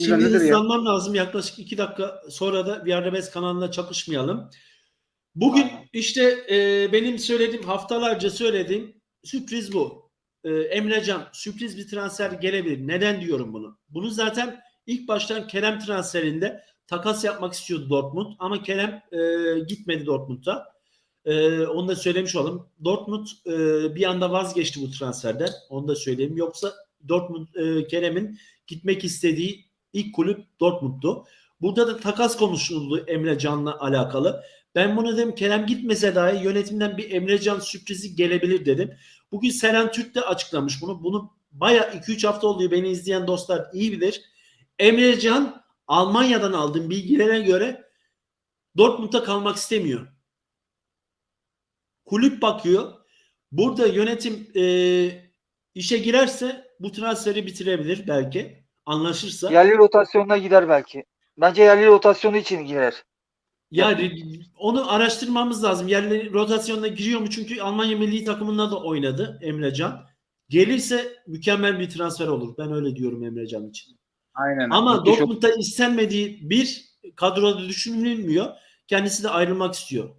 Şimdi nedir ya? hızlanmam lazım. Yaklaşık iki dakika sonra da VRBS kanalına çakışmayalım. Bugün Tamam. işte e, benim söylediğim haftalarca söylediğim sürpriz bu. E, Emrecan sürpriz bir transfer gelebilir. Neden diyorum bunu? Bunu zaten ilk baştan Kerem transferinde takas yapmak istiyordu Dortmund ama Kerem e, gitmedi Dortmund'a. E, onu da söylemiş olalım. Dortmund e, bir anda vazgeçti bu transferden. Onu da söyleyeyim. Yoksa Dortmund e, Kerem'in gitmek istediği ilk kulüp Dortmund'tu. Burada da takas konuşuldu Emre Can'la alakalı. Ben bunu dedim Kerem gitmese dahi yönetimden bir Emre Can sürprizi gelebilir dedim. Bugün Seren Türk de açıklamış bunu. Bunu baya 2-3 hafta oluyor beni izleyen dostlar iyi bilir. Emre Can Almanya'dan aldığım bilgilere göre Dortmund'da kalmak istemiyor. Kulüp bakıyor. Burada yönetim e, işe girerse bu transferi bitirebilir belki. Anlaşırsa. Yerli rotasyonuna gider belki. Bence yerli rotasyonu için girer. Yani onu araştırmamız lazım. Yerli rotasyonuna giriyor mu? Çünkü Almanya milli takımında da oynadı Emrecan. Gelirse mükemmel bir transfer olur. Ben öyle diyorum Emrecan için. Aynen. Ama. Dortmund'da istenmediği bir kadroda düşünülmüyor. Kendisi de ayrılmak istiyor.